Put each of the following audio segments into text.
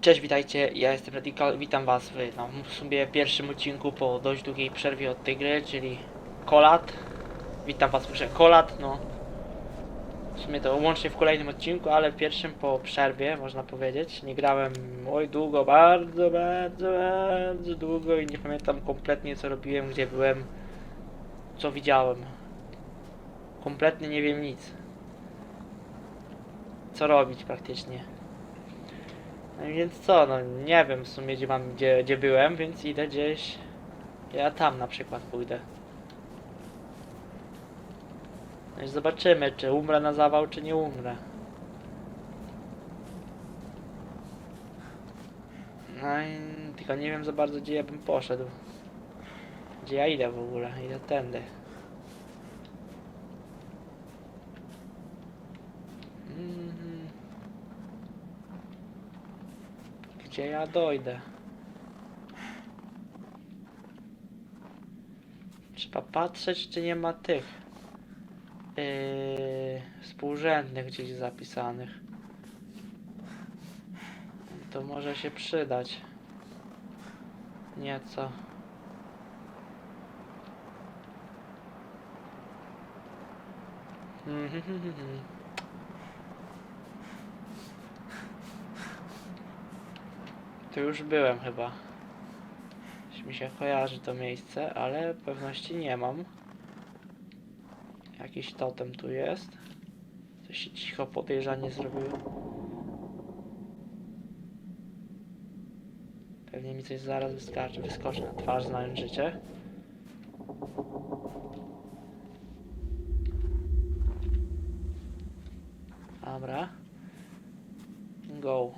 Cześć, witajcie, ja jestem Radical, witam was w no, w sumie pierwszym odcinku po dość długiej przerwie od tej gry, czyli Kolat. Witam was, muszę Kolat, no. W sumie to łącznie w kolejnym odcinku, ale w pierwszym po przerwie, można powiedzieć. Nie grałem, oj, długo, bardzo, bardzo, bardzo długo i nie pamiętam kompletnie co robiłem, gdzie byłem, co widziałem. Kompletnie nie wiem nic. Co robić praktycznie. No więc co, no nie wiem w sumie gdzie mam, gdzie, gdzie byłem, więc idę gdzieś. Ja tam na przykład pójdę. No i zobaczymy, czy umrę na zawał, czy nie umrę. No i tylko nie wiem za bardzo gdzie ja bym poszedł. Gdzie ja idę w ogóle, idę tędy. Mhm. Gdzie ja dojdę? Trzeba patrzeć, czy nie ma tych yy, współrzędnych gdzieś zapisanych. To może się przydać. Nieco. Mhm. Tu już byłem chyba. Coś mi się kojarzy to miejsce, ale pewności nie mam. Jakiś totem tu jest. Coś się cicho podejrzanie zrobiło. Pewnie mi coś zaraz wyskoczy, wyskoczy na twarz, znając życie. Dobra. Go.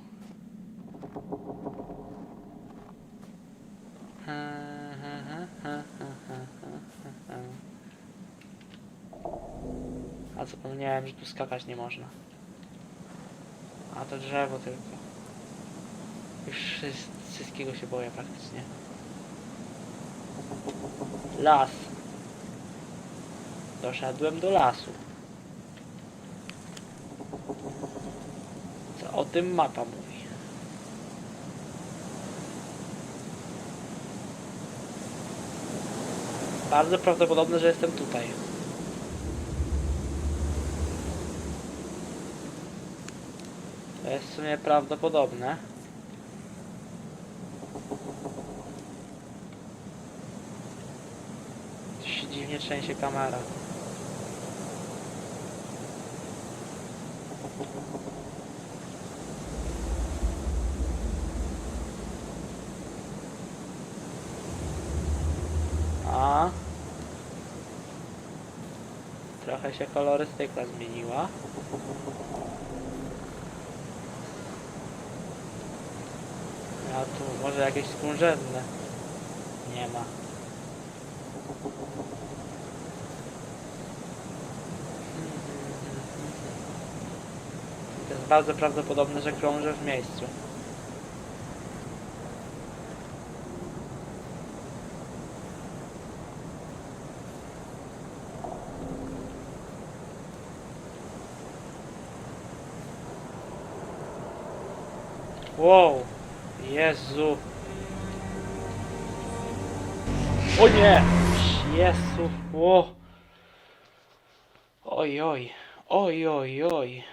A zapomniałem, że tu skakać nie można. A to drzewo tylko. Już wszys- wszystkiego się boję praktycznie. Las. Doszedłem do lasu. Co o tym mapa mówi? Bardzo prawdopodobne, że jestem tutaj. To jest w sumie prawdopodobne. Coś się dziwnie trzęsie kamera. A. Trochę się kolorystyka zmieniła. A tu może jakieś współrzędne. Nie ma. To jest bardzo prawdopodobne, że krążę w miejscu. Wow! Jezu! O nie! Jezu! O! Oj, oj! Oj, oj, oj!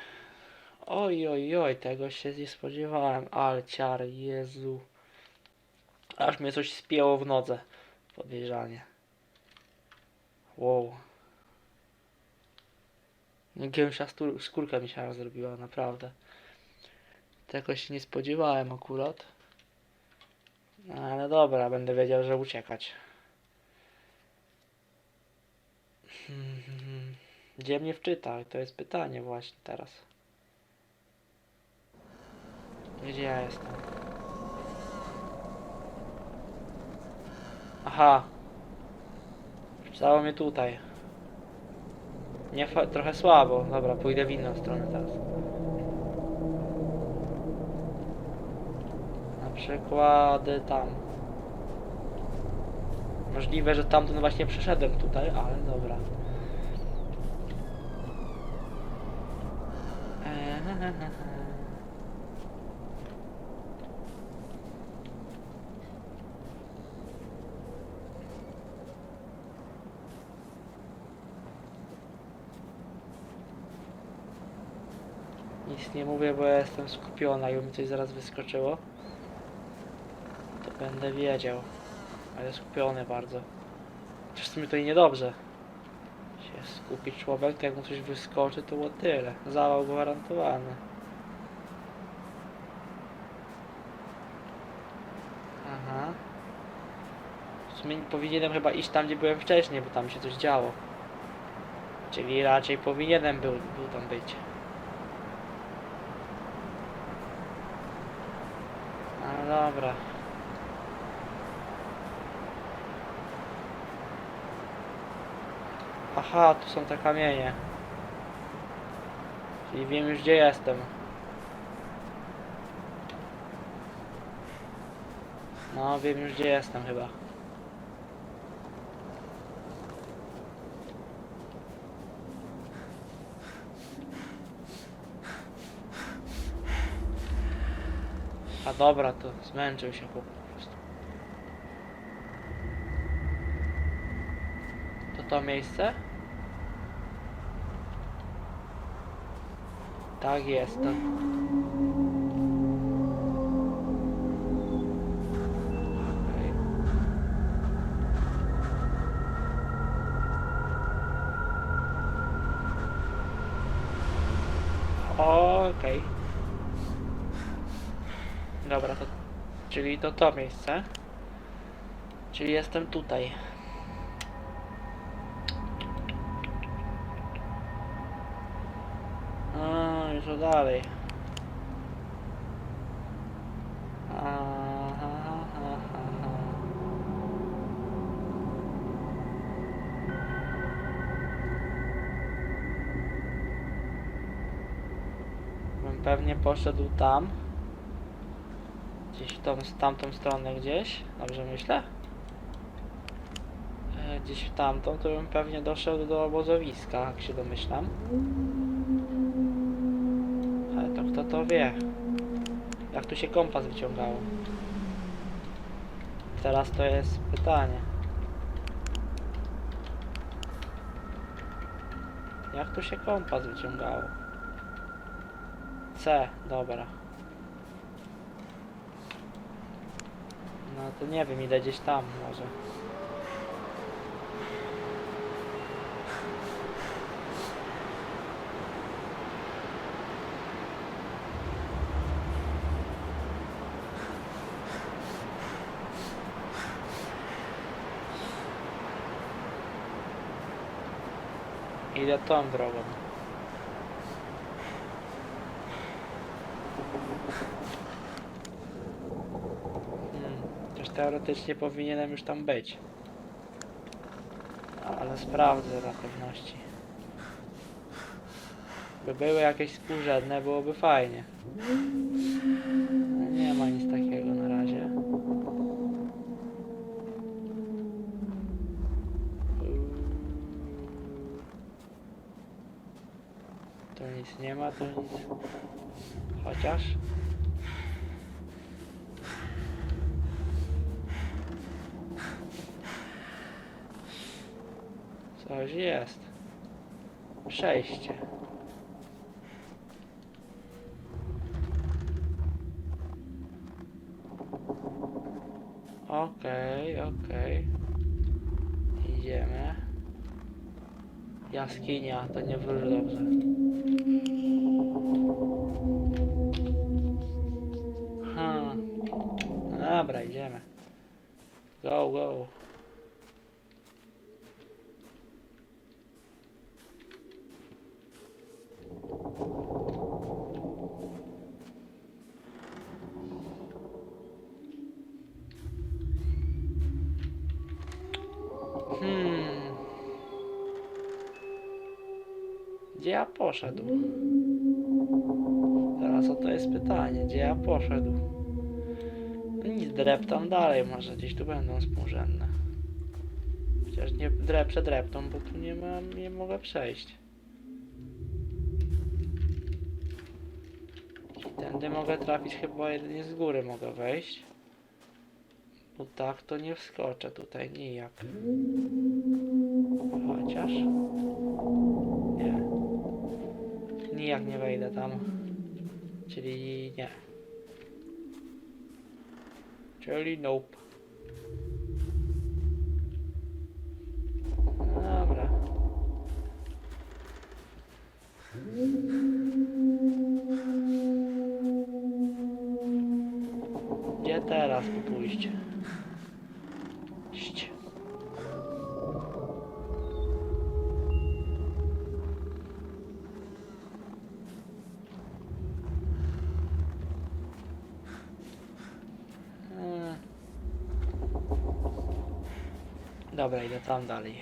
Oj, oj, oj! Tego się nie spodziewałem. Alciar, Jezu! Aż mnie coś spięło w nodze. Podejrzanie. Wow. Gęsia stur- skórka mi się zrobiła, naprawdę. Tego się nie spodziewałem akurat. No, ale dobra, będę wiedział, że uciekać. Gdzie mnie wczyta? To jest pytanie właśnie teraz. Gdzie ja jestem? Aha. Wczytało mnie tutaj. Nie trochę słabo. Dobra, pójdę w inną stronę teraz. przykłady tam. Możliwe, że tamten właśnie przeszedłem tutaj, ale dobra. Nic nie mówię, bo ja jestem skupiona i mi coś zaraz wyskoczyło. Będę wiedział. Ale skupiony bardzo. Chociaż w sumie to i niedobrze. Się skupić człowiek, to jak mu coś wyskoczy, to było tyle. Zawał gwarantowany. Aha. W sumie powinienem chyba iść tam, gdzie byłem wcześniej, bo tam się coś działo. Czyli raczej powinienem był, był tam być. No dobra. Aha, tu są te kamienie. Czyli wiem już gdzie jestem. No, wiem już gdzie jestem chyba. A dobra, to zmęczył się po prostu. To to miejsce? Tak jest. To... Okej. Okej. Dobra, to... Czyli to to miejsce. Czyli jestem tutaj. Pewnie poszedł tam. Gdzieś tą, w tamtą stronę gdzieś. Dobrze myślę? E, Gdzieś w tamtą, to bym pewnie doszedł do obozowiska, jak się domyślam. Ale to kto to wie? Jak tu się kompas wyciągało? Teraz to jest pytanie. Jak tu się kompas wyciągało? C, dobra. No to nie wiem, idę gdzieś tam może. Idę tą drogą. Hmm, teoretycznie powinienem już tam być. Ale sprawdzę dla pewności. By były jakieś współrzędne, byłoby fajnie. Ale Nie ma nic takiego na razie. Tu nic. Chociaż. Coś jest. Przejście. Okej, okej. Idziemy. Jaskinia, to nie wróży dobrze. Dobra, idziemy. Go, go. Hmm. Gdzie ja poszedł? Teraz o to jest pytanie, gdzie ja poszedł? Nic, drep tam dalej, może gdzieś tu będą współrzędne. Chociaż nie drep przed reptą, bo tu nie mam, nie mogę przejść. Tędy mogę trafić chyba jedynie z góry mogę wejść. Bo tak to nie wskoczę tutaj nijak. Chociaż... Nie. Nijak nie wejdę tam. Czyli nie. Czyli nope. No Dobra. Gdzie teraz pójść? Iść. Eee. Dobra, idę tam dalej.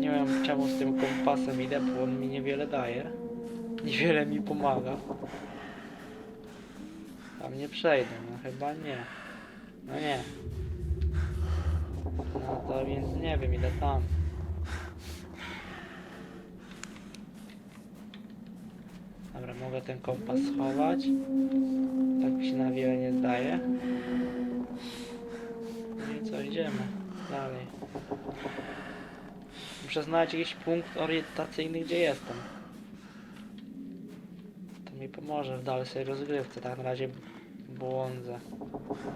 Nie wiem czemu z tym kompasem idę, bo on mi niewiele daje. Niewiele mi pomaga. Tam nie przejdę, no chyba nie. No nie. No to więc nie wiem, idę tam. Dobra, mogę ten kompas schować. Tak mi się na wiele nie zdaje. No i co, idziemy dalej. Muszę znaleźć jakiś punkt orientacyjny, gdzie jestem. To mi pomoże w dalszej rozgrywce. Tak na razie błądzę.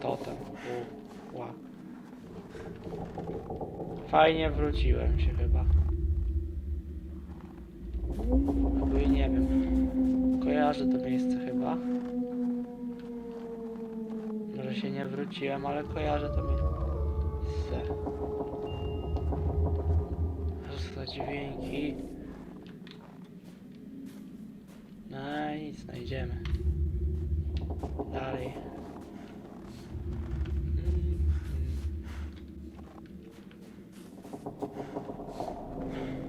Totem. Ła. Fajnie wróciłem się chyba. Albo i nie wiem. Kojarzę to miejsce chyba. Może się nie wróciłem, ale kojarzę to miejsce. Co za dźwięki. No i znajdziemy. Dalej. Mm, mm.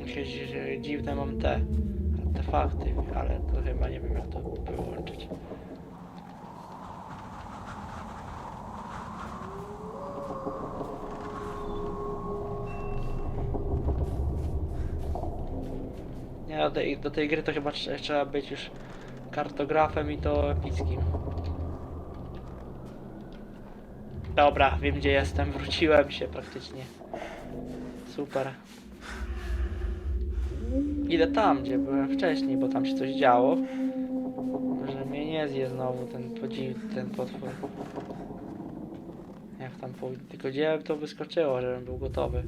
Jakieś e, dziwne mam te artefakty, ale to chyba nie wiem jak to wyłączyć. Nie, do tej, do tej gry to chyba trze- trzeba być już kartografem i to epickim. Dobra, wiem gdzie jestem, wróciłem się praktycznie. Super. Idę tam, gdzie byłem wcześniej, bo tam się coś działo. Że mnie nie zje znowu ten podziw, ten potwór. Jak tam pójdę? Tylko gdzie to wyskoczyło, żebym był gotowy.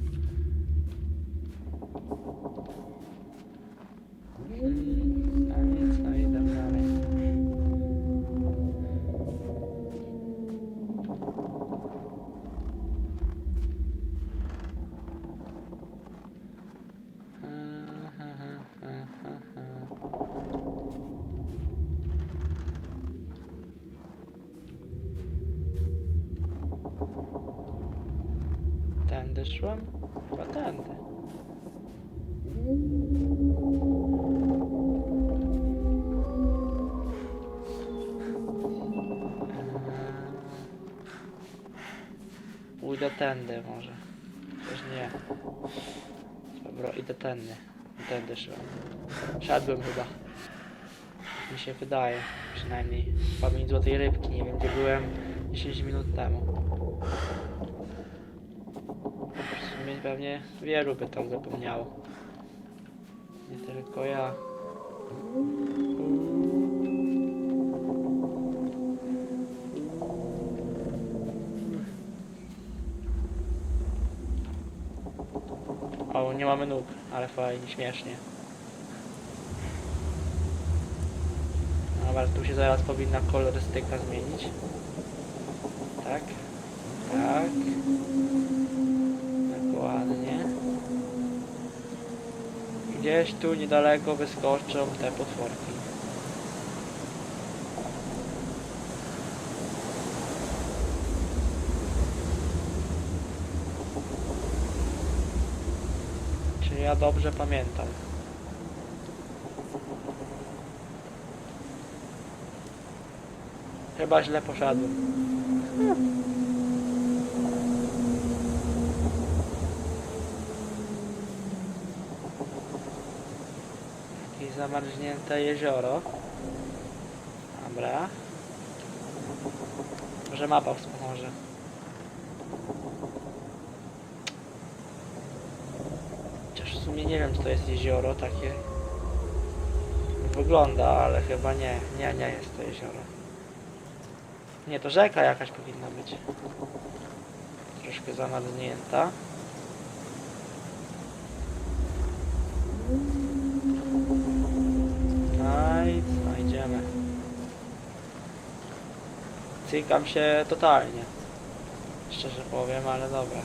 Szłem? Chyba tędy. Pójdę tędy może. Też nie. Dobra, idę tędy. Tędy szłem. Szedłem chyba. Mi się wydaje. Przynajmniej. Pamięć złotej rybki. Nie wiem gdzie byłem 10 minut temu. W sumie pewnie wielu by tak zapomniało. Nie tylko ja. O, nie mamy nóg, ale fajnie, śmiesznie. Dobra, tu się zaraz powinna kolorystyka zmienić. Tak. Tak. Gdzieś tu niedaleko wyskoczą te potworki. Czy ja dobrze pamiętam? Chyba źle poszedłem. Jakieś zamarznięte jezioro. Dobra. Może mapa wspomoże. Chociaż w sumie nie wiem, czy to jest jezioro takie. Wygląda, ale chyba nie. Nie, nie jest to jezioro. Nie, to rzeka jakaś powinna być. Troszkę zamarznięta. No i co, idziemy. Cykam się totalnie. Szczerze powiem, ale dobra.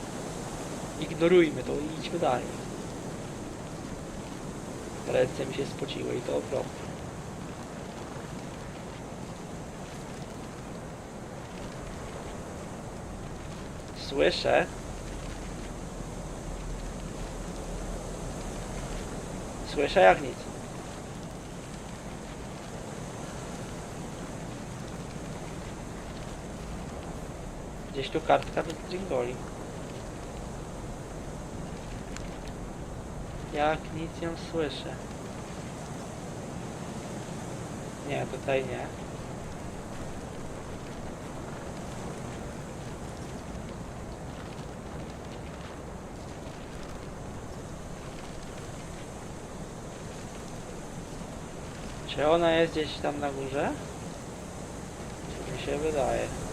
Ignorujmy to i idźmy dalej. Ręce mi się spociły i to okropnie. Słyszę. Słyszę jak nic. Gdzieś tu kartka do Jingoli. Jak nic ją słyszę. Nie, tutaj nie. Czy ona jest gdzieś tam na górze? Czy mi się wydaje?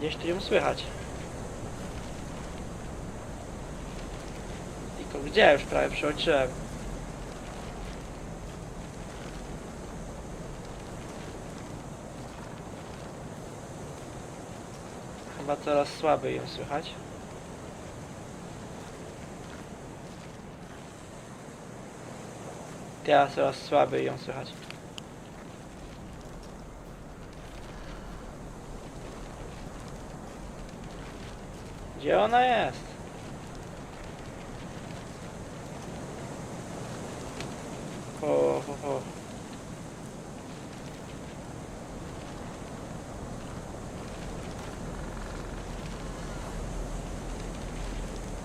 Gdzieś tu ją słychać. Tylko gdzie? Już prawie przełączyłem. Chyba coraz słabiej ją słychać. Teraz coraz słabiej ją słychać. Gdzie ona jest? O, o, o.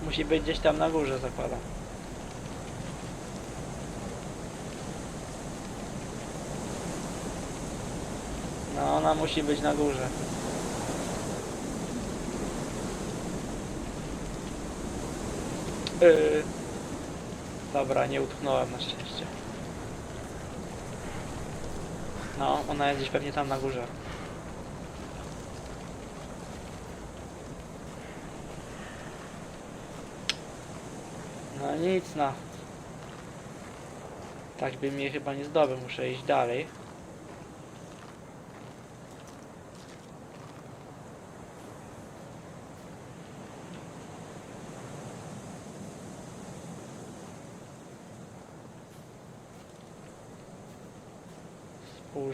Musi być gdzieś tam na górze, zakładam. No, ona musi być na górze. Dobra, nie utknąłem na szczęście. No, ona jest gdzieś pewnie tam na górze. No nic no. Tak bym jej chyba nie zdobył, muszę iść dalej.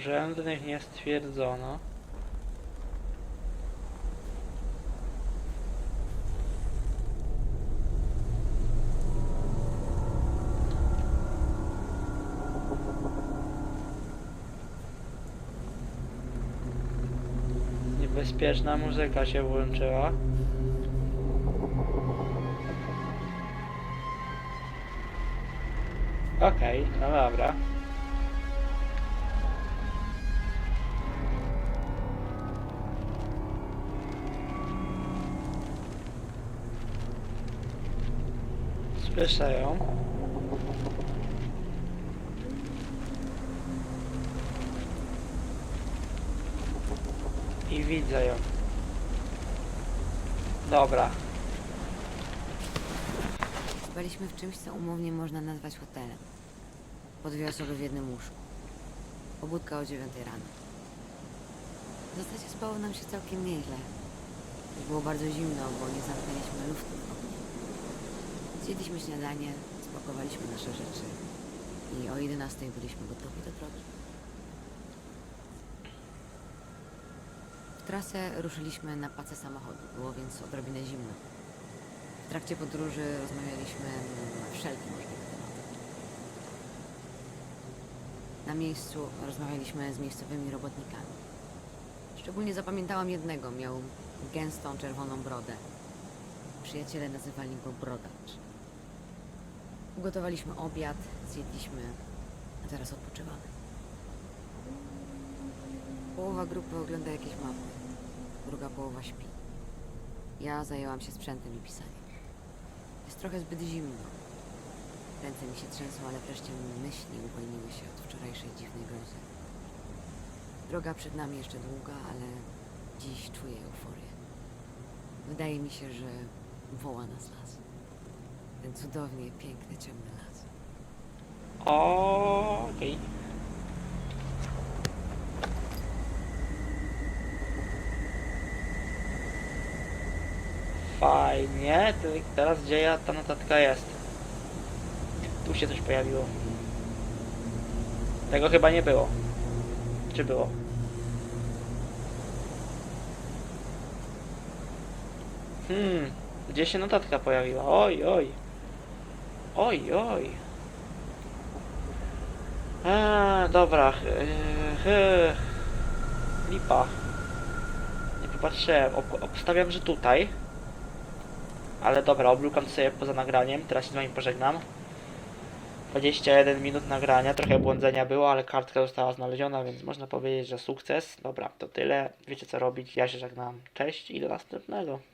Współrzędnych nie stwierdzono. Niebezpieczna muzyka się włączyła. Okej, no dobra. Słyszę. I widzę ją. Dobra. Spaliśmy w czymś, co umownie można nazwać hotelem. Po dwie osoby w jednym łóżku. Pobudka o 9 rano. W zasadzie spało nam się całkiem nieźle. Było bardzo zimno, bo nie zamknęliśmy luftu w. Zjedliśmy śniadanie, spakowaliśmy nasze rzeczy i o 11 byliśmy gotowi do drogi. W trasę ruszyliśmy na pacę samochodu, było więc odrobinę zimno. W trakcie podróży rozmawialiśmy na wszelkie możliwe tematy. Na miejscu rozmawialiśmy z miejscowymi robotnikami. Szczególnie zapamiętałam jednego, miał gęstą czerwoną brodę. Przyjaciele nazywali go Brodacz. Ugotowaliśmy obiad, zjedliśmy, a teraz odpoczywamy. Połowa grupy ogląda jakieś mapy, druga połowa śpi. Ja zajęłam się sprzętem i pisaniem. Jest trochę zbyt zimno. Ręce mi się trzęsą, ale wreszcie myśli uwolniły się od wczorajszej dziwnej grozy. Droga przed nami jeszcze długa, ale dziś czuję euforię. Wydaje mi się, że woła nas las. Ten cudownie piękny, ciemny las. Okej. Fajnie. To Teraz gdzie ja ta notatka jest? Tu się coś pojawiło. Tego chyba nie było. Czy było? Hmm, gdzie się notatka pojawiła? Oj, oj. Oj, oj. Eee, dobra. Eee, eee, lipa. Nie popatrzyłem. Ob obstawiam, że tutaj. Ale dobra, obrukam sobie poza nagraniem. Teraz się z wami pożegnam. 21 minut nagrania, trochę błądzenia było, ale kartka została znaleziona, więc można powiedzieć, że sukces. Dobra, to tyle. Wiecie co robić. Ja się żegnam. Cześć i do następnego.